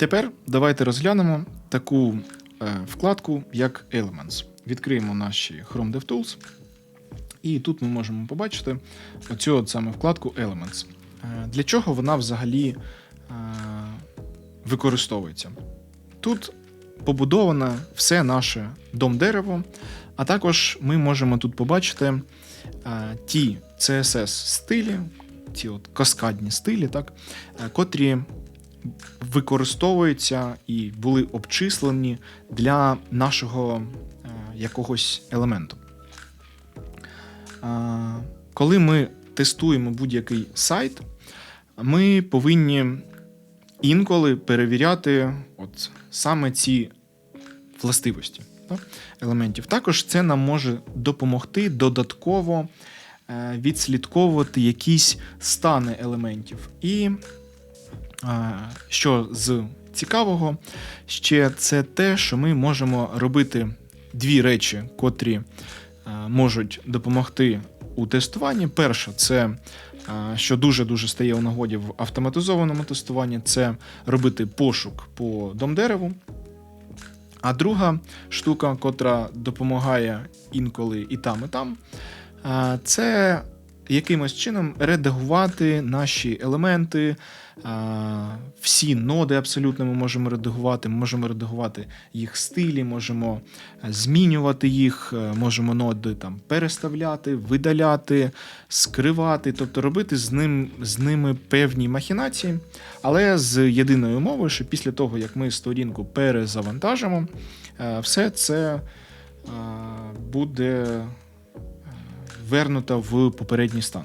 Тепер давайте розглянемо таку е, вкладку, як Elements. Відкриємо наші Chrome DevTools. І тут ми можемо побачити оцю от саме вкладку Elements. Е, Для чого вона взагалі е, використовується? Тут побудоване все наше дом-дерево, а також ми можемо тут побачити ті CSS стилі, ті от каскадні стилі, так, котрі використовуються і були обчислені для нашого е, якогось елементу. А, Коли ми тестуємо будь-який сайт, ми повинні інколи перевіряти от саме ці властивості так, елементів. Також це нам може допомогти додатково е, відслідковувати якісь стани елементів. І е, що з цікавого, ще це те, що ми можемо робити дві речі, котрі можуть допомогти у тестуванні. Перше, це що дуже-дуже стає у нагоді в автоматизованому тестуванні, це робити пошук по домдереву. А друга штука, котра допомагає інколи і там, і там, це якимось чином редагувати наші елементи. Е, Всі ноди абсолютно ми можемо редагувати. Ми можемо редагувати їх стилі, можемо е, змінювати їх, е, можемо ноди там переставляти, видаляти, скривати, тобто робити з, ним, з ними певні махінації, але з єдиною умовою, що після того, як ми сторінку перезавантажимо, все це буде вернуто в попередній стан.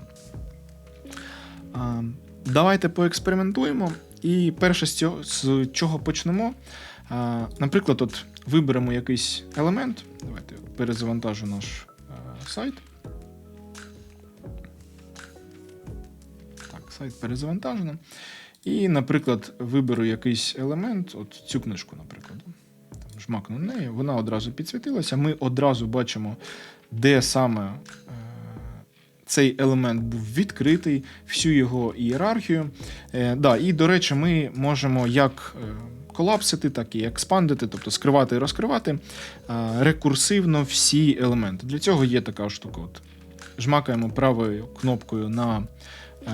Давайте поекспериментуємо. І перше, з цього, з чого почнемо. Наприклад, от виберемо якийсь елемент. Давайте перезавантажу наш сайт. Так, сайт перезавантажено. І, наприклад, виберу якийсь елемент, от цю книжку, наприклад. Жмакну на неї, вона одразу підсвітилася. Ми одразу бачимо, де саме цей елемент був відкритий, всю його ієрархію. Е, да, і, до речі, ми можемо як е, колапсити, так і експандити, тобто скривати і розкривати е, рекурсивно всі елементи. Для цього є така штука. От. Жмакаємо правою кнопкою на е,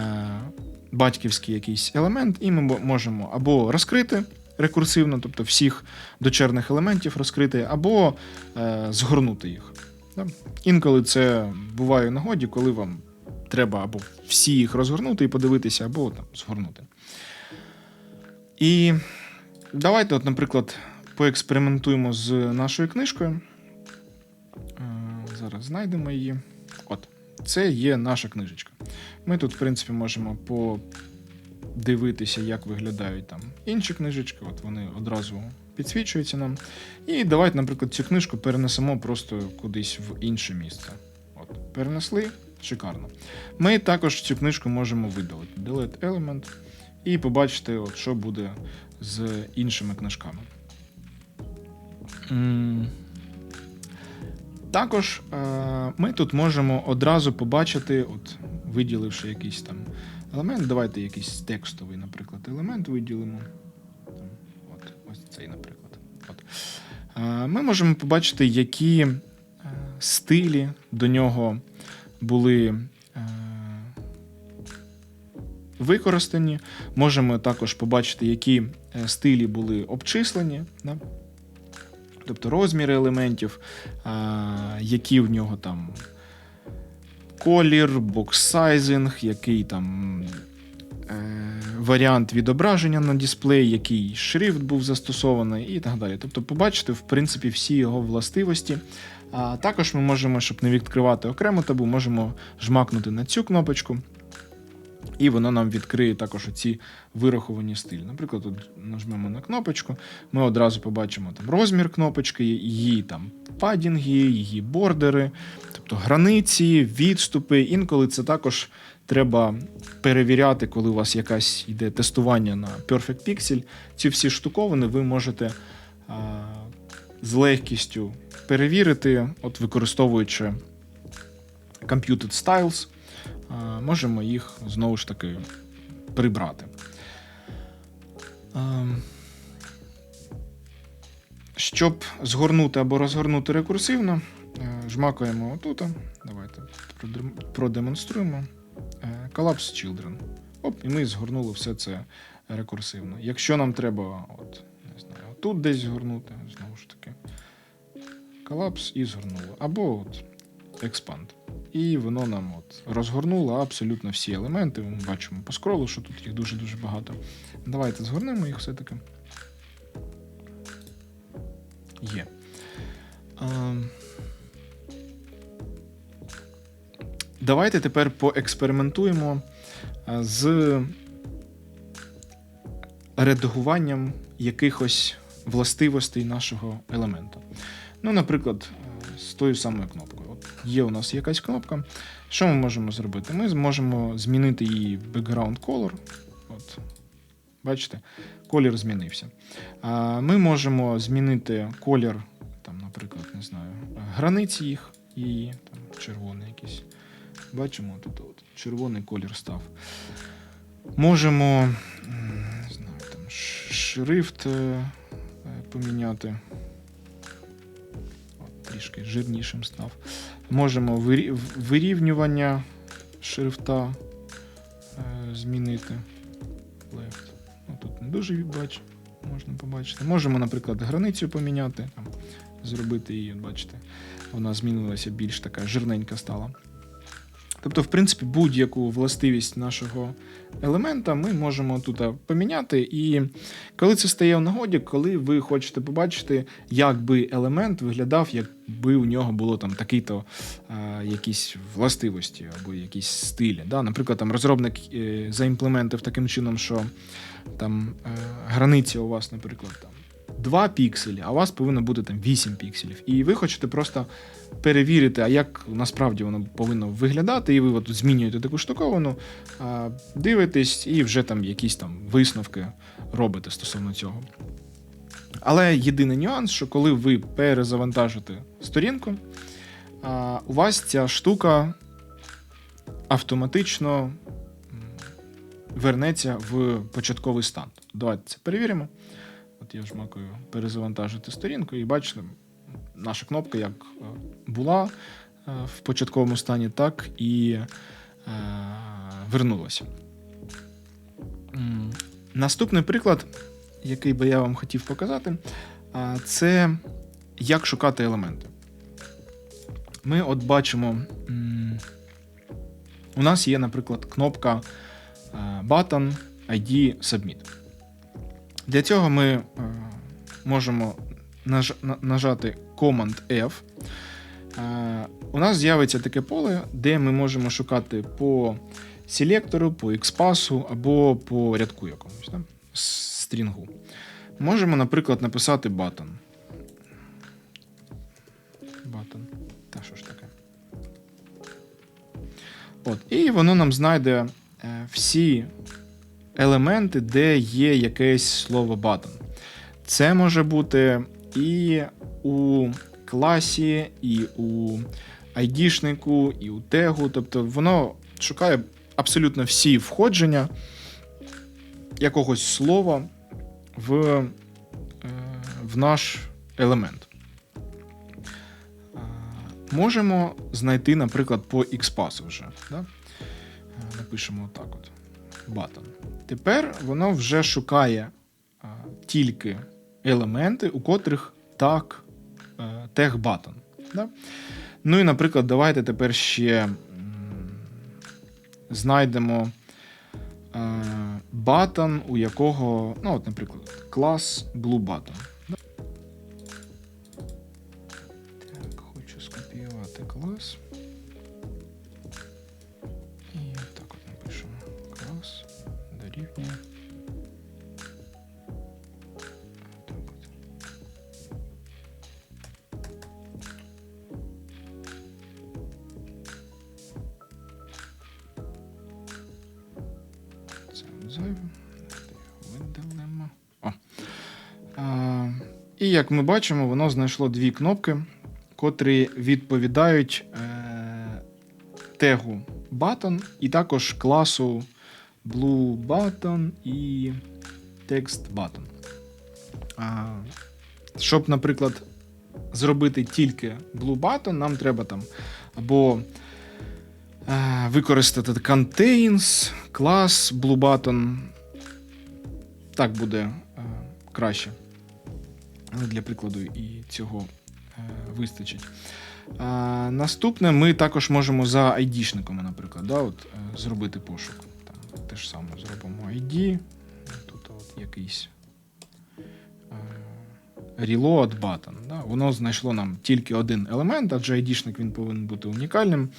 батьківський якийсь елемент, і ми можемо або розкрити рекурсивно, тобто всіх дочерних елементів розкрити, або е, згорнути їх. Да? Інколи це буває в нагоді, коли вам треба або всі їх розгорнути і подивитися, або там згорнути. І давайте, от, наприклад, поекспериментуємо з нашою книжкою. Е, Зараз знайдемо її. От, це є наша книжечка. Ми тут, в принципі, можемо подивитися, як виглядають там інші книжечки. От вони одразу підсвічуються нам. І давайте, наприклад, цю книжку перенесемо просто кудись в інше місце. От, перенесли, шикарно. Ми також цю книжку можемо видалити. Delete element і побачити, от, що буде з іншими книжками. Також е, ми тут можемо одразу побачити, от, виділивши якийсь там елемент, давайте якийсь текстовий, наприклад, елемент виділимо. Цей, наприклад. От. Е, Ми можемо побачити, які е, стилі до нього були е, використані. Можемо також побачити, які стилі були обчислені. Да? Тобто розміри елементів, які в нього там колір, боксайзинг, який там варіант відображення на дисплеї, який шрифт був застосований і так далі. Тобто, побачити, в принципі, всі його властивості. А також ми можемо, щоб не відкривати окремо табу, можемо жмакнути на цю кнопочку. І воно нам відкриє також оці вираховані стилі. Наприклад, тут нажмемо на кнопочку, ми одразу побачимо там розмір кнопочки, її там падінги, її бордери, тобто границі, відступи. Інколи це також треба перевіряти, коли у вас якась йде тестування на Perfect Pixel. Ці всі штуковини ви можете а, з легкістю перевірити, от використовуючи Computed Styles а, можемо їх знову ж таки прибрати. Ем, Щоб згорнути або розгорнути рекурсивно, е, жмакаємо отут. Давайте продемонструємо. Collapse Children. Оп, і ми згорнули все це рекурсивно. Якщо нам треба, от, не знаю, тут десь згорнути, знову ж таки. Collapse і згорнуло. Або от Expand. І воно нам от розгорнуло абсолютно всі елементи. Ми бачимо по скролу, що тут їх дуже-дуже багато. Давайте згорнемо їх все-таки. Є. Ем. Давайте тепер поекспериментуємо е, з редагуванням якихось властивостей нашого елемента. Ну, наприклад, е, з тою самою кнопкою. От є у нас якась кнопка. Що ми можемо зробити? Ми зможемо змінити її background color. От, бачите, колір змінився. Ми можемо змінити колір, там, наприклад, не знаю, границі їх і там, червоний якийсь. Бачимо, тут от, червоний колір став. Можемо не знаю, там, шрифт е, е, поміняти. От, трішки жирнішим став. Можемо вирівнювання шрифта е, змінити. Left. Ну, тут не дуже бач, можна побачити. Можемо, наприклад, границю поміняти, там, зробити її, бачите, вона змінилася більш така жирненька стала. Тобто, в принципі, будь-яку властивість нашого елемента ми можемо тут поміняти. І коли це стає в нагоді, коли ви хочете побачити, як би елемент виглядав, якби у нього було там такий-то а, якісь властивості або якісь стилі. Да? Наприклад, там розробник е, заімплементив таким чином, що там е, границя у вас, наприклад, там 2 пікселі, а у вас повинно бути там 8 пікселів. І ви хочете просто перевірити, а як насправді воно повинно виглядати, і ви от змінюєте таку штуковину, дивитесь і вже там якісь там висновки робите стосовно цього. Але єдиний нюанс, що коли ви перезавантажите сторінку, у вас ця штука автоматично вернеться в початковий стан. Давайте це перевіримо. Я жмакаю перезавантажити сторінку, і бачите, наша кнопка як е, була е, в початковому стані, так і е, вернулася. Наступний приклад, який би я вам хотів показати, це як шукати елементи. Ми от бачимо, у нас є, наприклад, кнопка е, Button ID Submit. Для цього ми е, можемо наж- нажати Command F. Е, У нас з'явиться таке поле, де ми можемо шукати по селектору, по XPath або по рядку якомусь, да? стрінгу. Можемо, наприклад, написати button. Button. Та що ж таке? От, і воно нам знайде е, всі елементи, де є якесь слово button. Це може бути і у класі, і у айдішнику, і у тегу. Тобто воно шукає абсолютно всі входження якогось слова в, е, в наш елемент. Е, Можемо знайти, наприклад, по XPath вже. Да? Е, Напишемо отак от. Button. Тепер воно вже шукає а, тільки елементи, у котрих так тег button. Да? Ну і, наприклад, давайте тепер ще м, знайдемо е, button, у якого, ну, от, наприклад, клас Blue і як ми бачимо, воно знайшло дві кнопки, котрі відповідають е, тегу button і також класу blue button і text button. А, Щоб, наприклад, зробити тільки Blue Button, нам треба там або е, використати contains, клас Blue Button. Так буде е, краще. Для прикладу і цього е, вистачить. А, наступне ми також можемо за ID-шниками, наприклад, да, от, е, зробити пошук. Там, те ж саме зробимо ID. Тут от якийсь е, reload button. Да? Воно знайшло нам тільки один елемент, адже ID-шник він повинен бути унікальним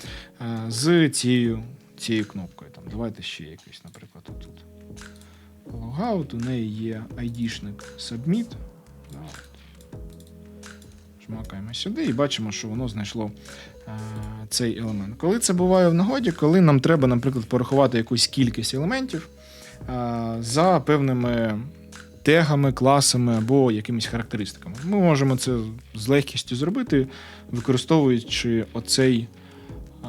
з цією, цією кнопкою. Там, давайте ще якийсь, наприклад, тут. Logout, у неї є ID-шник submit. Жмакаємо сюди і бачимо, що воно знайшло е, цей елемент. Коли це буває в нагоді, коли нам треба, наприклад, порахувати якусь кількість елементів е, за певними тегами, класами або якимись характеристиками. Ми можемо це з легкістю зробити, використовуючи оцей, е,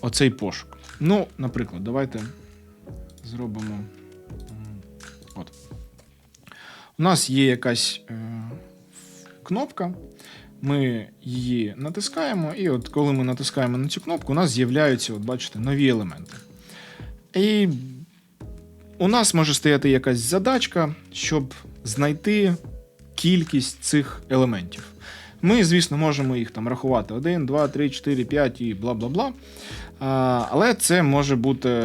оцей пошук. Ну, наприклад, давайте зробимо. От. У нас є якась кнопка. Ми її натискаємо, і от коли ми натискаємо на цю кнопку, у нас з'являються, от бачите, нові елементи. І у нас може стояти якась задачка, щоб знайти кількість цих елементів. Ми, звісно, можемо їх там рахувати 1, 2, 3, 4, 5 і бла бла бла. Але це може бути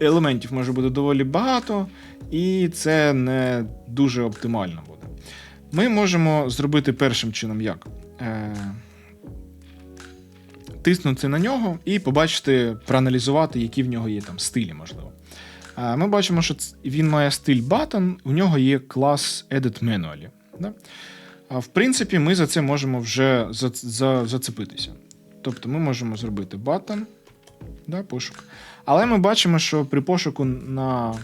елементів може бути доволі багато, і це не дуже оптимально. Ми можемо зробити першим чином як? Е, тиснути на нього і побачити, проаналізувати, які в нього є там стилі, можливо. Е, ми бачимо, що він має стиль button, у нього є клас Edit Manually. Да? А в принципі, ми за це можемо вже за, за, зацепитися. Тобто ми можемо зробити button, да, пошук. Але ми бачимо, що при пошуку на,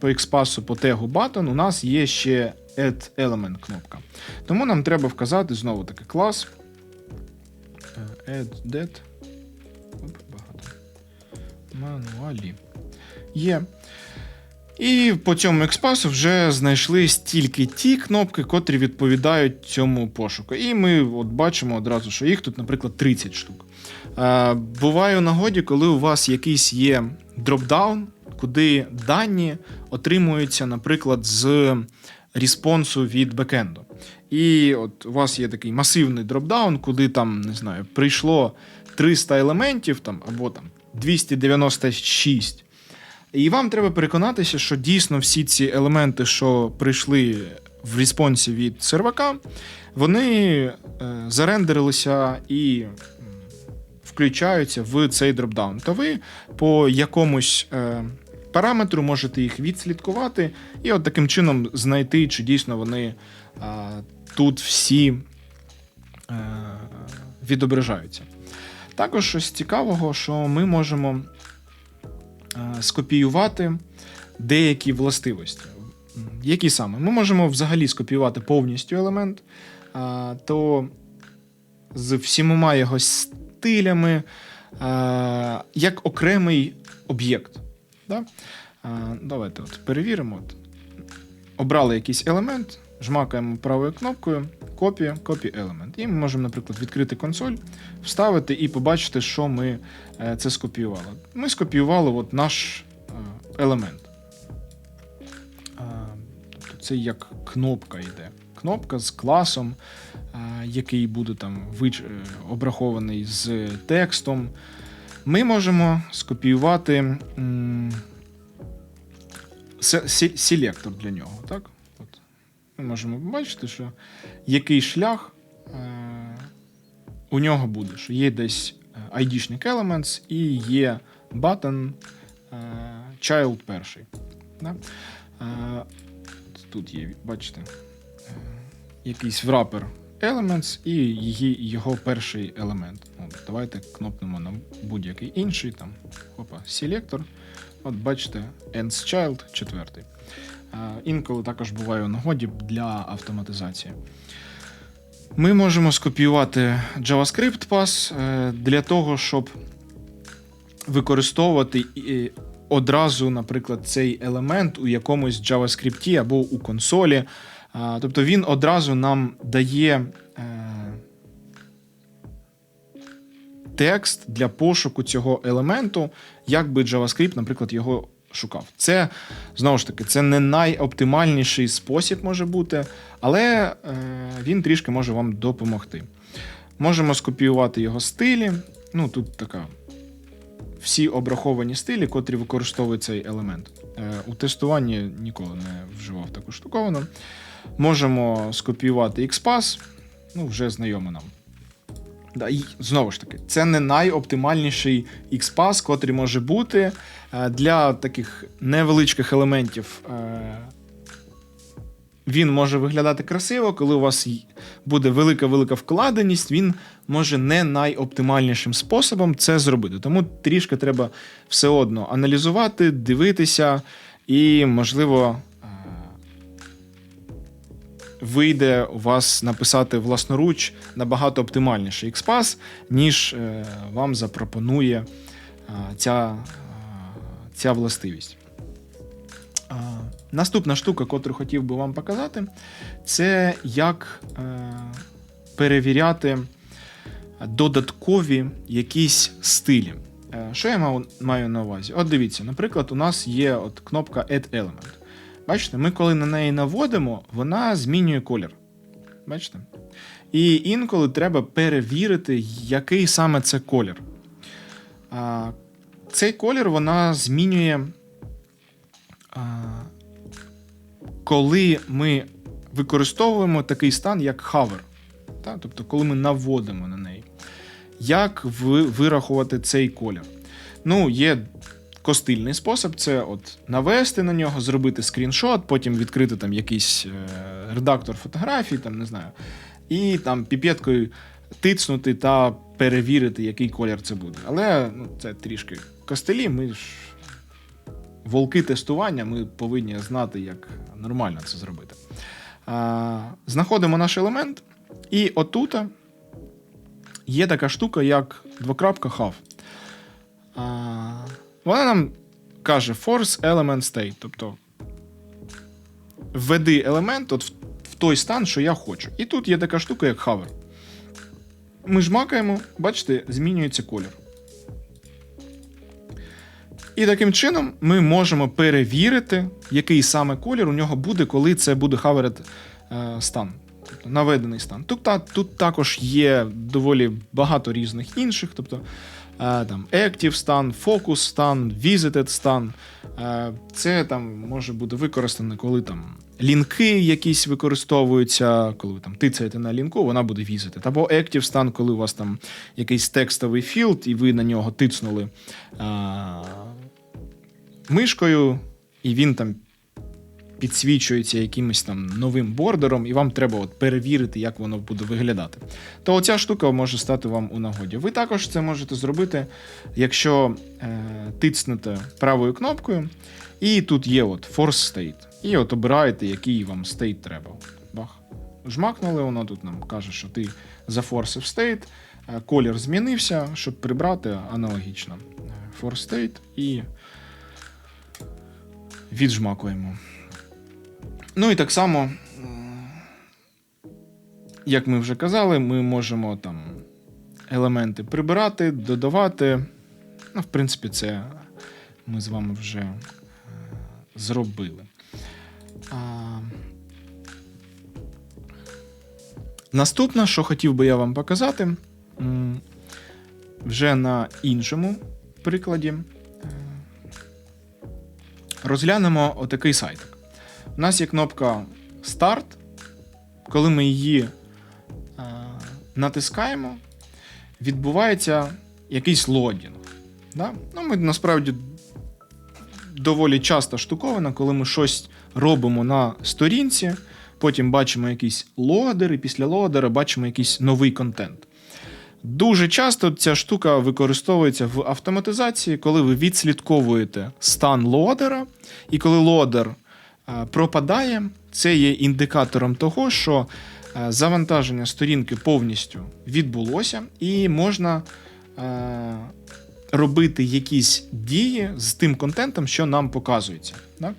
по XPath по тегу button у нас є ще add element кнопка. Тому нам треба вказати знову таки клас. Add that. Багато. Мануалі. Є. І по цьому експасу вже знайшли стільки ті кнопки, котрі відповідають цьому пошуку. І ми от бачимо одразу, що їх тут, наприклад, 30 штук. Буває у нагоді, коли у вас якийсь є дропдаун, куди дані отримуються, наприклад, з респонсу від бекенду. І от у вас є такий масивний дропдаун, куди там, не знаю, прийшло 300 елементів там, або там 296. І вам треба переконатися, що дійсно всі ці елементи, що прийшли в респонсі від сервака, вони е, зарендерилися і включаються в цей дропдаун. То ви по якомусь е, параметру можете їх відслідкувати і от таким чином знайти, чи дійсно вони е, тут всі е, відображаються. Також щось цікавого, що ми можемо е, скопіювати деякі властивості. Які саме? Ми можемо взагалі скопіювати повністю елемент, а, то з всіма його стилями, а, як окремий об'єкт. Да? А, Давайте от перевіримо. От. Обрали якийсь елемент, жмакаємо правою кнопкою, копія, copy element. І ми можемо, наприклад, відкрити консоль, вставити і побачити, що ми е, це скопіювали. Ми скопіювали от наш е, елемент. Тобто це як кнопка йде. Кнопка з класом, який буде там е, обрахований з текстом. Ми можемо скопіювати селектор для нього. Так? От. Ми можемо побачити, що який шлях е, у нього буде, що є десь е, ID-шник Elements і є button е, child перший. Е, Тут є, бачите, е, якийсь wrapper Elements і її, його перший елемент. От, давайте кнопнемо на будь-який інший. Там, опа, селектор. От бачите, ends child четвертий. Е, Інколи також буває у нагоді для автоматизації. Ми можемо скопіювати JavaScript пас е, для того, щоб використовувати одразу, наприклад, цей елемент у якомусь JavaScript або у консолі, тобто він одразу нам дає е, текст для пошуку цього елементу, як би JavaScript, наприклад, його шукав. Це знову ж таки, це не найоптимальніший спосіб може бути, але е, він трішки може вам допомогти. Можемо скопіювати його стилі. Ну, тут така. Всі обраховані стилі, котрі використовують цей елемент. Е, у тестуванні ніколи не вживав таку штуковину. Можемо скопіювати XPath, ну, вже знайомо нам. Да, і знову ж таки, це не найоптимальніший XPath, котрий може бути Е, для таких невеличких елементів. е, Він може виглядати красиво, коли у вас буде велика-велика вкладеність, він може не найоптимальнішим способом це зробити. Тому трішки треба все одно аналізувати, дивитися, і, можливо, вийде у вас написати власноруч набагато оптимальніший XPath, ніж е, вам запропонує е, ця, е, ця властивість. Наступна штука, котру хотів би вам показати, це як перевіряти додаткові якісь стилі. Що я маю на увазі? От дивіться, наприклад, у нас є от кнопка Add Element. Бачите, ми коли на неї наводимо, вона змінює колір. Бачите? І інколи треба перевірити, який саме це колір. А, цей колір вона змінює, а, коли ми використовуємо такий стан, як hover. Та? Тобто, коли ми наводимо на неї. Як ви, вирахувати цей колір? Ну, є костильний спосіб це от навести на нього, зробити скріншот, потім відкрити там якийсь е, редактор фотографій, там не знаю, і там піпеткою тицнути та перевірити, який колір це буде. Але ну, це трішки костелі. Ми ж волки тестування, ми повинні знати, як нормально це зробити. А, знаходимо наш елемент, і отута є така штука, як двокрапка. А, вона нам каже force element state, тобто введи елемент от в, той стан, що я хочу. І тут є така штука, як hover. Ми жмакаємо, бачите, змінюється колір. І таким чином ми можемо перевірити, який саме колір у нього буде, коли це буде хаверед е, стан, тобто наведений стан. Тут, та, тут також є доволі багато різних інших, тобто там Active стан, Focus стан, Visited стан. Е, це там може бути використано, коли там лінки якісь використовуються, коли ви там тицяєте на лінку, вона буде візити. Або Active стан, коли у вас там якийсь текстовий філд, і ви на нього тицнули а, мишкою, і він там підсвічується якимось там новим бордером, і вам треба от перевірити, як воно буде виглядати. То оця штука може стати вам у нагоді. Ви також це можете зробити, якщо е, тицнете правою кнопкою, і тут є от Force State. І от обираєте, який вам стейт треба. Бах. Жмакнули, воно тут нам каже, що ти зафорсив стейт, колір змінився, щоб прибрати аналогічно. Е, Force state і віджмакуємо. Ну і так само, як ми вже казали, ми можемо там елементи прибирати, додавати. Ну, в принципі, це ми з вами вже е, зробили. А... Наступне, що хотів би я вам показати, вже на іншому прикладі. Е, Розглянемо отакий сайтик. У нас є кнопка Старт. Коли ми її е, натискаємо, відбувається якийсь лодінг. Да? Ну, ми насправді доволі часто штуковина, коли ми щось робимо на сторінці, потім бачимо якийсь лодер, і після лодера бачимо якийсь новий контент. Дуже часто ця штука використовується в автоматизації, коли ви відслідковуєте стан лодера, і коли лодер пропадає, це є індикатором того, що е, завантаження сторінки повністю відбулося, і можна е, робити якісь дії з тим контентом, що нам показується. Е,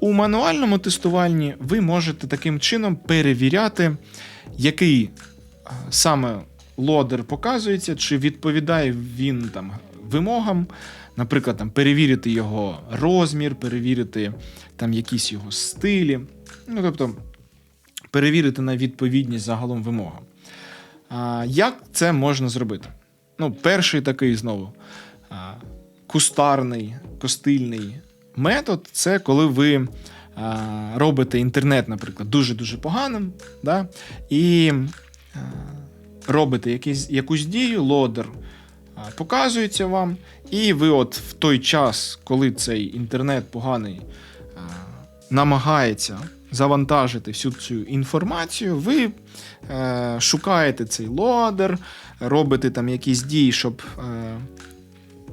У мануальному тестуванні ви можете таким чином перевіряти, який е, саме лодер показується, чи відповідає він там вимогам. Наприклад, там, перевірити його розмір, перевірити там якісь його стилі. Ну, тобто, перевірити на відповідність загалом вимогам. А, як це можна зробити? Ну, перший такий знову а, кустарний, костильний метод це коли ви робите інтернет, наприклад, дуже-дуже поганим, да? і робите якусь дію, лодер показується вам, і ви, от в той час, коли цей інтернет поганий намагається завантажити всю цю інформацію, ви е, шукаєте цей лодер, робите там якісь дії, щоб е,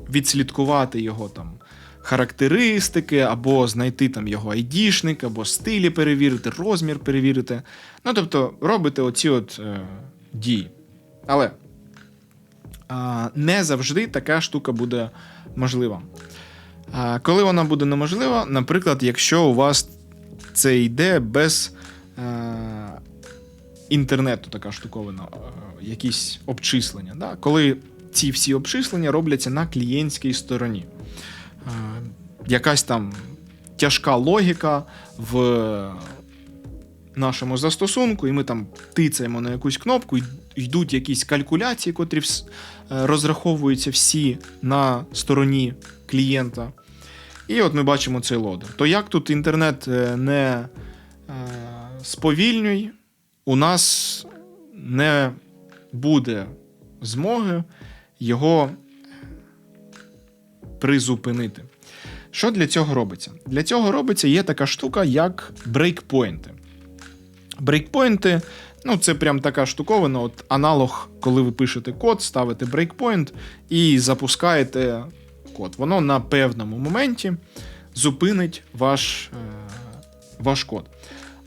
відслідкувати його там характеристики, або знайти там його айдішник, або стилі перевірити, розмір перевірити. Ну, тобто, робите оці от е, дії. Але не завжди така штука буде можлива. Коли вона буде неможлива, наприклад, якщо у вас це йде без е, інтернету, така штуковина, е, якісь обчислення. Да? Коли ці всі обчислення робляться на клієнтській стороні. Е, якась там тяжка логіка в нашому застосунку, і ми там тицаємо на якусь кнопку, і йдуть якісь калькуляції, котрі е, розраховуються всі на стороні клієнта. І от ми бачимо цей лодер. То як тут інтернет е, не е, сповільнюй, у нас не буде змоги його призупинити. Що для цього робиться? Для цього робиться є така штука, як брейкпойнти. Брейкпойнти ну, це прям така штуковина, от аналог, коли ви пишете код, ставите брейкпойнт і запускаєте код. Воно на певному моменті зупинить ваш, е, ваш код.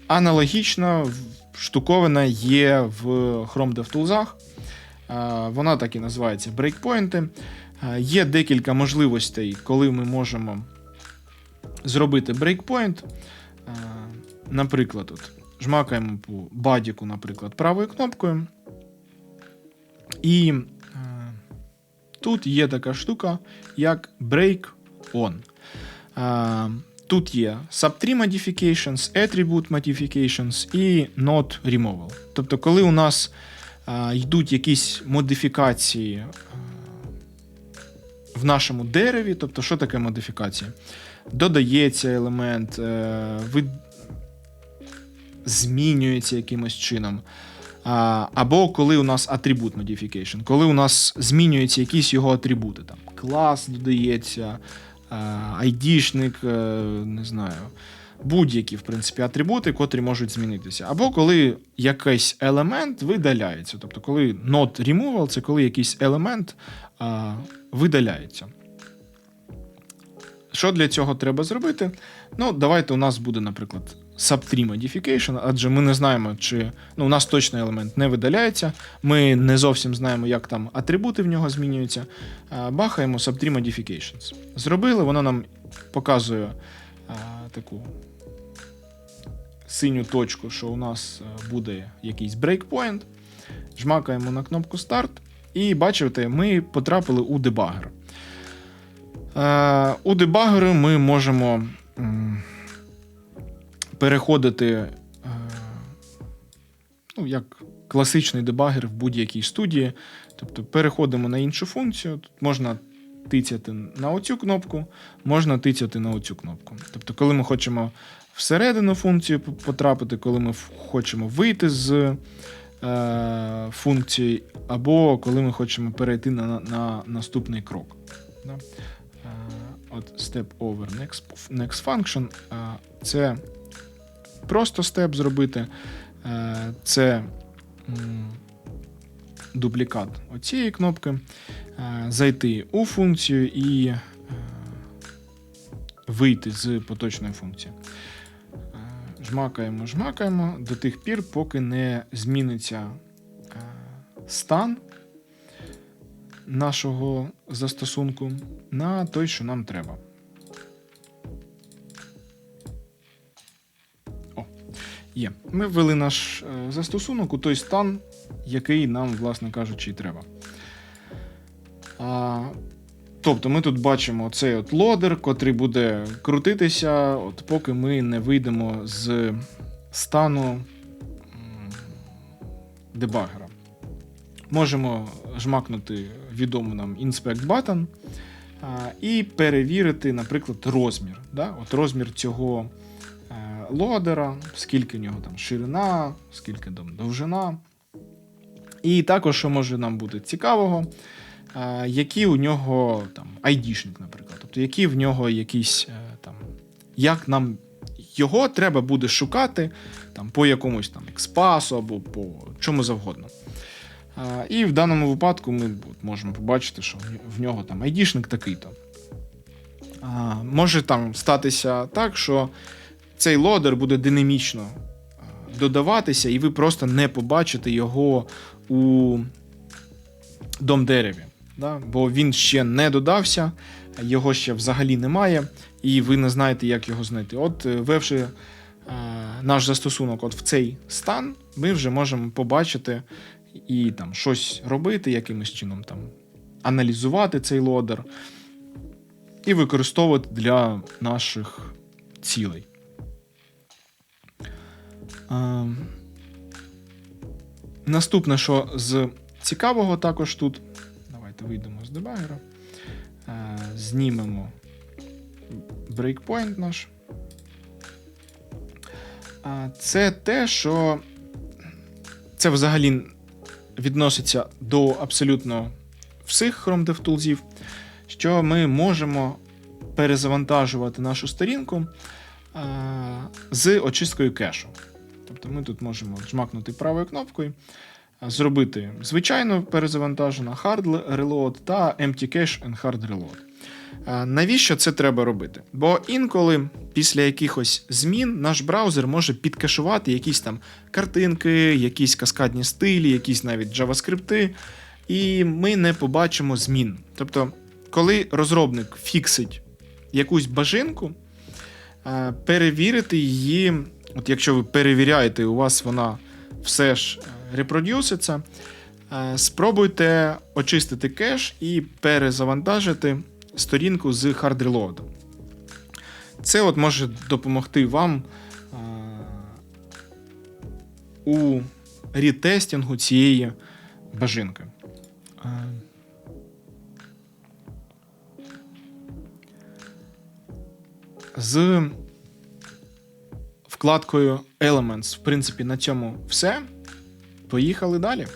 Аналогічна в- штуковина є в Chrome DevTools. Е, Вона так і називається брейкпойнти. Е, Є декілька можливостей, коли ми можемо зробити брейкпойнт. Е, Наприклад, от, жмакаємо по бадіку, наприклад, правою кнопкою. І е, тут є така штука, як break on. Е, Тут є sub-tree modifications, attribute modifications і not removal. Тобто, коли у нас е, йдуть якісь модифікації е, в нашому дереві, тобто, що таке модифікація? Додається елемент, е. Змінюється якимось чином. А, або коли у нас атрибут modification, коли у нас змінюються якісь його атрибути, там клас додається, айдішник, е, не знаю, будь-які в принципі атрибути, котрі можуть змінитися. Або коли якийсь елемент видаляється. Тобто, коли not removal, це коли якийсь елемент а, видаляється. Що для цього треба зробити? Ну, давайте у нас буде, наприклад, sub-3 modification, адже ми не знаємо, чи ну, у нас точно елемент не видаляється. Ми не зовсім знаємо, як там атрибути в нього змінюються. Бахаємо sub-3 modifications. Зробили, воно нам показує а, таку синю точку, що у нас буде якийсь breakpoint. Жмакаємо на кнопку Start, і бачите, ми потрапили у дебагер. Е, у дебагери ми можемо переходити, е, ну, як класичний дебагер в будь-якій студії. Тобто переходимо на іншу функцію. Тут можна тицяти на оцю кнопку, можна тицяти на оцю кнопку. Тобто, коли ми хочемо всередину функцію потрапити, коли ми хочемо вийти з е, функції, або коли ми хочемо перейти на, на, на наступний крок. Да? Е, От step over next, next function. Це просто степ зробити. Е, Це дублікат оцієї кнопки. Е, Зайти у функцію і е, вийти з поточної функції. Жмакаємо, жмакаємо до тих пір, поки не зміниться стан нашого застосунку на той, що нам треба. Є. Ми ввели наш е, застосунок у той стан, який нам, власне кажучи, і треба. А, тобто ми тут бачимо цей от лодер, котрий буде крутитися, от поки ми не вийдемо з стану дебагера. Можемо жмакнути відому нам Inspect Button а, і перевірити, наприклад, розмір. Да? От розмір цього лодера, скільки в нього там ширина, скільки там довжина. І також, що може нам бути цікавого, е, які у нього там айдішник, наприклад. Тобто, які в нього якісь е, там, як нам його треба буде шукати там, по якомусь там експасу або по чому завгодно. І в даному випадку ми можемо побачити, що в нього там айдішник такий-то. Може там статися так, що цей лодер буде динамічно додаватися, і ви просто не побачите його у домдереві. Да? Бо він ще не додався, його ще взагалі немає, і ви не знаєте, як його знайти. От, е, ввевши е, наш застосунок от в цей стан, ми вже можемо побачити і там щось робити, якимось чином там аналізувати цей лодер і використовувати для наших цілей. Наступне, що з цікавого також тут. Давайте вийдемо з дебагера. Знімемо брейкпойнт наш. Це те, що це взагалі відноситься до абсолютно всіх Chrome DevTools, що ми можемо перезавантажувати нашу сторінку з очисткою кешу. Тобто ми тут можемо жмакнути правою кнопкою, зробити звичайно перезавантажена hard reload та empty cache and hard reload. Навіщо це треба робити? Бо інколи після якихось змін наш браузер може підкешувати якісь там картинки, якісь каскадні стилі, якісь навіть джаваскрипти, і ми не побачимо змін. Тобто, коли розробник фіксить якусь бажинку, перевірити її, от якщо ви перевіряєте, у вас вона все ж е, репродюситься, е, спробуйте очистити кеш і перезавантажити сторінку з hard reload. Це от може допомогти вам у рітестінгу цієї бажинки. З вкладкою Elements, в принципі, на цьому все. Поїхали далі.